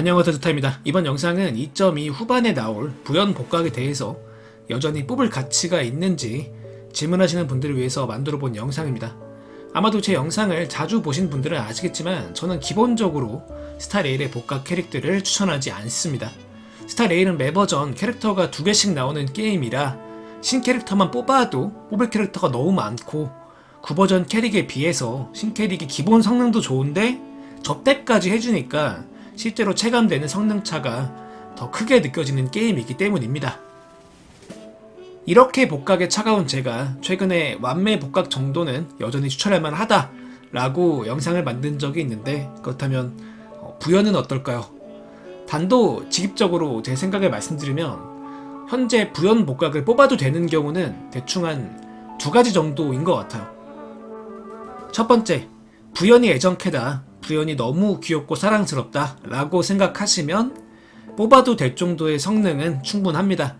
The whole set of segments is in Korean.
안녕하세요 드타입니다. 이번 영상은 2.2 후반에 나올 부연 복각에 대해서 여전히 뽑을 가치가 있는지 질문하시는 분들을 위해서 만들어 본 영상입니다. 아마도 제 영상을 자주 보신 분들은 아시겠지만 저는 기본적으로 스타 레일의 복각 캐릭들을 추천하지 않습니다. 스타 레일은 매버전 캐릭터가 두 개씩 나오는 게임이라 신 캐릭터만 뽑아도 뽑을 캐릭터가 너무 많고 구버전 캐릭에 비해서 신 캐릭이 기본 성능도 좋은데 접대까지 해주니까 실제로 체감되는 성능차가 더 크게 느껴지는 게임이기 때문입니다. 이렇게 복각에 차가운 제가 최근에 완매 복각 정도는 여전히 추천할 만하다 라고 영상을 만든 적이 있는데 그렇다면 어, 부연은 어떨까요? 단도 직입적으로 제 생각을 말씀드리면 현재 부연 복각을 뽑아도 되는 경우는 대충 한 두 가지 정도인 것 같아요. 첫 번째, 부연이 애정캐다. 부연이 너무 귀엽고 사랑스럽다. 라고 생각하시면 뽑아도 될 정도의 성능은 충분합니다.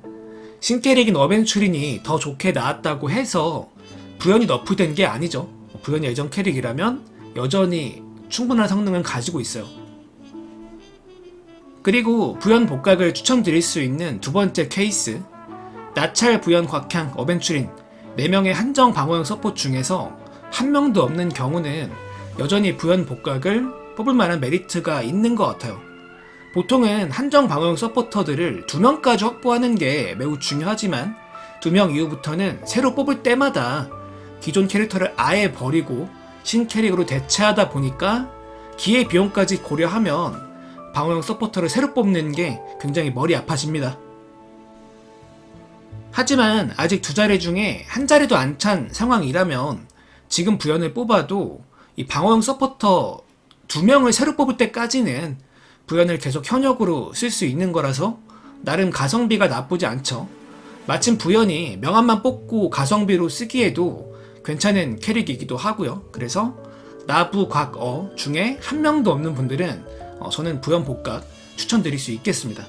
신캐릭인 어벤츄린이 더 좋게 나왔다고 해서 부연이 너프된 게 아니죠. 부연이 애정 캐릭이라면 여전히 충분한 성능은 가지고 있어요. 그리고 부연 복각을 추천드릴 수 있는 두 번째 케이스 나찰 부연 곽향 어벤츄린 4명의 한정 방어형 서포트 중에서 한 명도 없는 경우는 여전히 부연 복각을 뽑을 만한 메리트가 있는 것 같아요. 보통은 한정 방어형 서포터들을 두 명까지 확보하는 게 매우 중요하지만 두 명 이후부터는 새로 뽑을 때마다 기존 캐릭터를 아예 버리고 신 캐릭으로 대체하다 보니까 기회 비용까지 고려하면 방어형 서포터를 새로 뽑는 게 굉장히 머리 아파집니다. 하지만 아직 두 자리 중에 한 자리도 안 찬 상황이라면 지금 부연을 뽑아도 이 방어형 서포터 두 명을 새로 뽑을 때까지는 부연을 계속 현역으로 쓸 수 있는 거라서 나름 가성비가 나쁘지 않죠. 마침 부연이 명함만 뽑고 가성비로 쓰기에도 괜찮은 캐릭이기도 하고요. 그래서 나부 곽 어 중에 한 명도 없는 분들은 어, 저는 부연 복각 추천드릴 수 있겠습니다.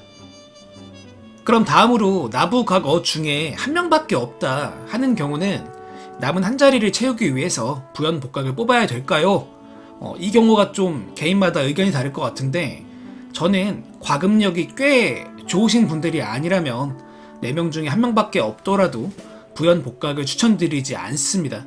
그럼 다음으로 나부 곽 어 중에 한 명밖에 없다 하는 경우는 남은 한 자리를 채우기 위해서 부연 복각을 뽑아야 될까요? 어, 이 경우가 좀 개인마다 의견이 다를 것 같은데 저는 과금력이 꽤 좋으신 분들이 아니라면 4명 중에 한 명밖에 없더라도 부연 복각을 추천드리지 않습니다.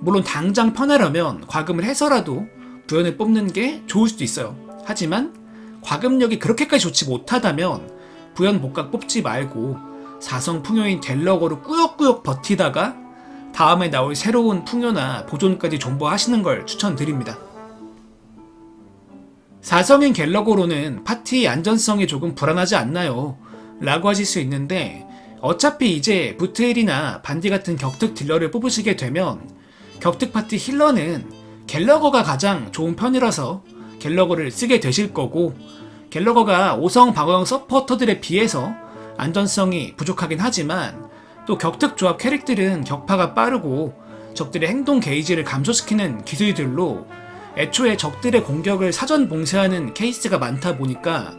물론 당장 편하려면 과금을 해서라도 부연을 뽑는 게 좋을 수도 있어요. 하지만 과금력이 그렇게까지 좋지 못하다면 부연 복각 뽑지 말고 사성 풍요인 갤러거로 꾸역꾸역 버티다가 다음에 나올 새로운 풍요나 보존까지 존버하시는 걸 추천드립니다. 사성인 갤러거로는 파티 안전성이 조금 불안하지 않나요? 라고 하실 수 있는데 어차피 이제 부트일이나 반디 같은 격특 딜러를 뽑으시게 되면 격특 파티 힐러는 갤러거가 가장 좋은 편이라서 갤러거를 쓰게 되실 거고 갤러거가 5성 방어형 서포터들에 비해서 안전성이 부족하긴 하지만 또 격특 조합 캐릭들은 격파가 빠르고 적들의 행동 게이지를 감소시키는 기술들로 애초에 적들의 공격을 사전 봉쇄하는 케이스가 많다 보니까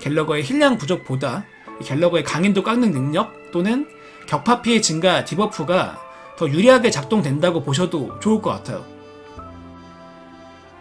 갤러거의 힐량 부족보다 갤러거의 강인도 깎는 능력 또는 격파 피해 증가 디버프가 더 유리하게 작동된다고 보셔도 좋을 것 같아요.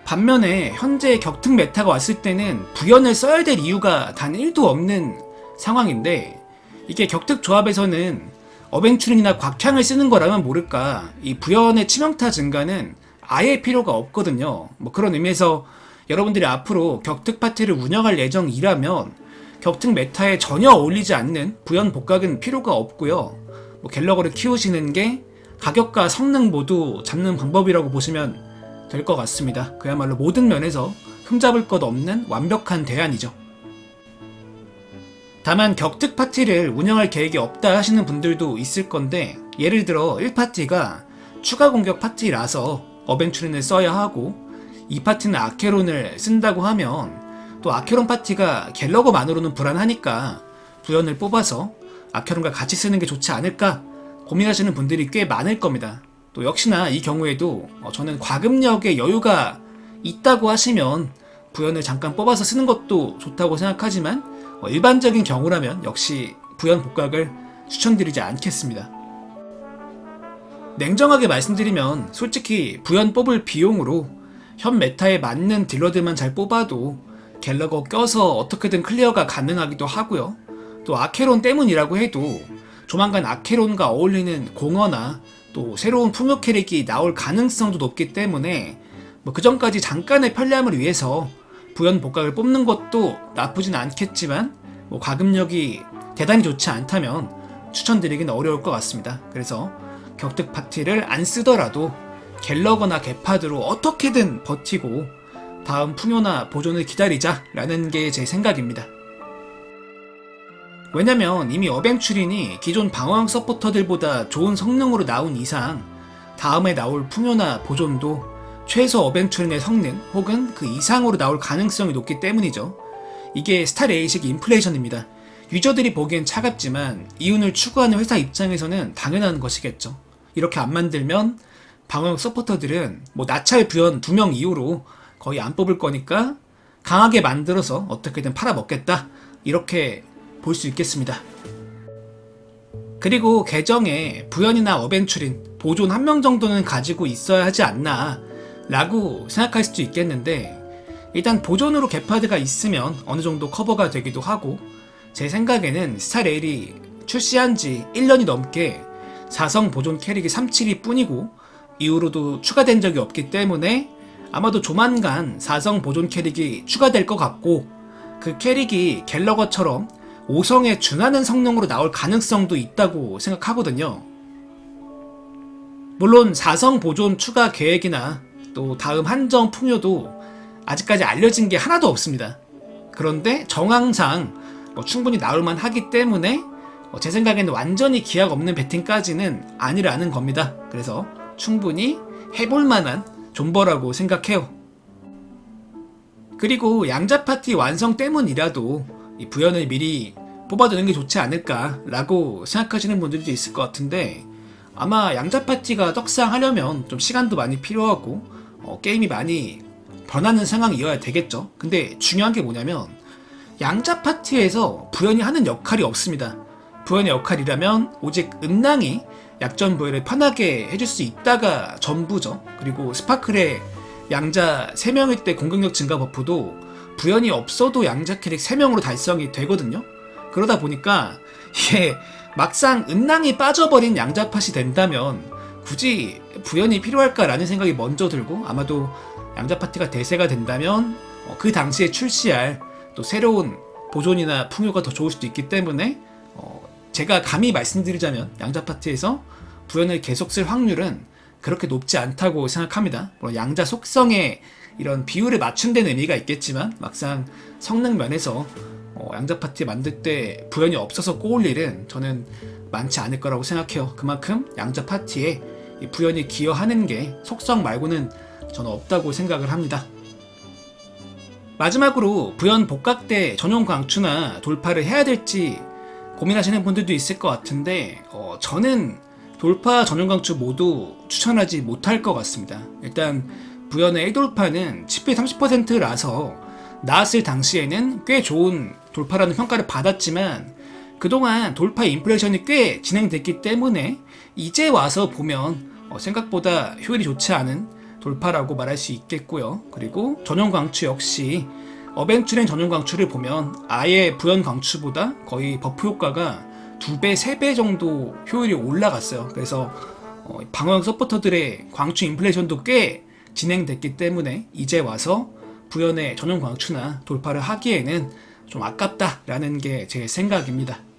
반면에 현재 격특 메타가 왔을 때는 부연을 써야 될 이유가 단 1도 없는 상황인데 이게 격특 조합에서는 어벤츄린이나 곽향을 쓰는 거라면 모를까 이 부연의 치명타 증가는 아예 필요가 없거든요. 뭐 그런 의미에서 여러분들이 앞으로 격특 파티를 운영할 예정이라면 격특 메타에 전혀 어울리지 않는 부연 복각은 필요가 없고요. 뭐 갤러거를 키우시는 게 가격과 성능 모두 잡는 방법이라고 보시면 될 것 같습니다. 그야말로 모든 면에서 흠잡을 것 없는 완벽한 대안이죠. 다만 격특 파티를 운영할 계획이 없다 하시는 분들도 있을 건데 예를 들어 1파티가 추가 공격 파티라서 어벤츄린을 써야 하고 이 파티는 아케론을 쓴다고 하면 또 아케론 파티가 갤러거만으로는 불안하니까 부연을 뽑아서 아케론과 같이 쓰는 게 좋지 않을까 고민하시는 분들이 꽤 많을 겁니다. 또 역시나 이 경우에도 어, 저는 과금력에 여유가 있다고 하시면 부연을 잠깐 뽑아서 쓰는 것도 좋다고 생각하지만 어, 일반적인 경우라면 역시 부연 복각을 추천드리지 않겠습니다. 냉정하게 말씀드리면 솔직히 부연 뽑을 비용으로 현 메타에 맞는 딜러들만 잘 뽑아도 갤러거 껴서 어떻게든 클리어가 가능하기도 하고요. 또 아케론 때문이라고 해도 조만간 아케론과 어울리는 공허나 또 새로운 풍요 캐릭이 나올 가능성도 높기 때문에 뭐 그전까지 잠깐의 편리함을 위해서 부연 복각을 뽑는 것도 나쁘진 않겠지만 뭐 가금력이 대단히 좋지 않다면 추천드리기는 어려울 것 같습니다. 그래서 격특 파티를 안 쓰더라도 갤러거나 개파드로 어떻게든 버티고 다음 풍요나 보존을 기다리자라는 게 제 생각입니다. 왜냐면 이미 어뱅 추린이 기존 방어형 서포터들보다 좋은 성능으로 나온 이상 다음에 나올 풍요나 보존도 최소 어뱅추린의 성능 혹은 그 이상으로 나올 가능성이 높기 때문이죠. 이게 스타레이식 인플레이션입니다. 유저들이 보기엔 차갑지만 이윤을 추구하는 회사 입장에서는 당연한 것이겠죠. 이렇게 안 만들면 방어형 서포터들은 뭐 나찰 부연 두명 이후로 거의 안 뽑을 거니까 강하게 만들어서 어떻게든 팔아먹겠다. 이렇게 볼 수 있겠습니다. 그리고 계정에 부연이나 어벤추린, 보존 한 명 정도는 가지고 있어야 하지 않나 라고 생각할 수도 있겠는데 일단 보존으로 개파드가 있으면 어느 정도 커버가 되기도 하고 제 생각에는 스타레일이 출시한 지 1년이 넘게 4성 보존 캐릭이 37이 뿐이고 이후로도 추가된 적이 없기 때문에 아마도 조만간 4성 보존 캐릭이 추가될 것 같고 그 캐릭이 갤러거처럼 5성에 준하는 성능으로 나올 가능성도 있다고 생각하거든요. 물론 4성 보존 추가 계획이나 또 다음 한정 풍요도 아직까지 알려진 게 하나도 없습니다. 그런데 정황상 뭐 충분히 나올만 하기 때문에 어, 제 생각에는 완전히 기약 없는 배팅까지는 아니라는 겁니다. 그래서 충분히 해볼 만한 존버라고 생각해요. 그리고 양자 파티 완성 때문이라도 이 부연을 미리 뽑아두는 게 좋지 않을까라고 생각하시는 분들도 있을 것 같은데 아마 양자 파티가 떡상하려면 좀 시간도 많이 필요하고 어, 게임이 많이 변하는 상황이어야 되겠죠. 근데 중요한 게 뭐냐면 양자 파티에서 부연이 하는 역할이 없습니다. 부연의 역할이라면 오직 은낭이 약점 부여를 편하게 해줄 수 있다가 전부죠. 그리고 스파클의 양자 3명일 때 공격력 증가 버프도 부연이 없어도 양자 캐릭 3명으로 달성이 되거든요. 그러다 보니까 이게 막상 은낭이 빠져버린 양자팟이 된다면 굳이 부연이 필요할까라는 생각이 먼저 들고 아마도 양자 파티가 대세가 된다면 어, 그 당시에 출시할 또 새로운 보존이나 풍요가 더 좋을 수도 있기 때문에 어, 제가 감히 말씀드리자면 양자 파티에서 부연을 계속 쓸 확률은 그렇게 높지 않다고 생각합니다. 물론 양자 속성에 이런 비율을 맞춘다는 의미가 있겠지만 막상 성능 면에서 어, 양자 파티 만들 때 부연이 없어서 꼬울 일은 저는 많지 않을 거라고 생각해요. 그만큼 양자 파티에 이 부연이 기여하는 게 속성 말고는 저는 없다고 생각을 합니다. 마지막으로 부연 복각대 전용 광추나 돌파를 해야 될지 고민하시는 분들도 있을 것 같은데 어, 저는 돌파 전용 광추 모두 추천하지 못할 것 같습니다. 일단 부연의 1돌파는 치피 30%라서 나왔을 당시에는 꽤 좋은 돌파라는 평가를 받았지만 그동안 돌파 인플레이션이 꽤 진행됐기 때문에 이제 와서 보면 어, 생각보다 효율이 좋지 않은 돌파라고 말할 수 있겠고요. 그리고 전용 광추 역시 어벤츄렌 전용 광추를 보면 아예 부연 광추보다 거의 버프 효과가 2배, 3배 정도 효율이 올라갔어요. 그래서 어, 방어형 서포터들의 광추 인플레이션도 꽤 진행됐기 때문에 이제 와서 부연의 전용 광추나 돌파를 하기에는 좀 아깝다라는 게 제 생각입니다.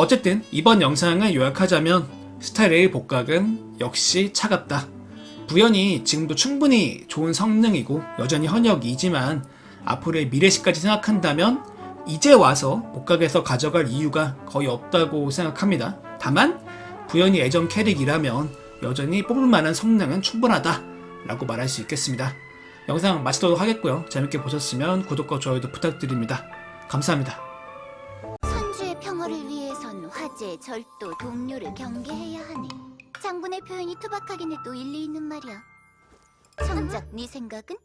어쨌든 이번 영상을 요약하자면 스타레일 복각은 역시 차갑다. 부연이 지금도 충분히 좋은 성능이고 여전히 현역이지만 앞으로의 미래시까지 생각한다면 이제 와서 복각에서 가져갈 이유가 거의 없다고 생각합니다. 다만 부연이 애정 캐릭이라면 여전히 뽑을 만한 성능은 충분하다 라고 말할 수 있겠습니다. 영상 마치도록 하겠고요. 재밌게 보셨으면 구독과 좋아요도 부탁드립니다. 감사합니다. 절도, 동료를 경계해야 하네. 장군의 표현이 투박하긴 해도 일리 있는 말이야. 정작 네 생각은?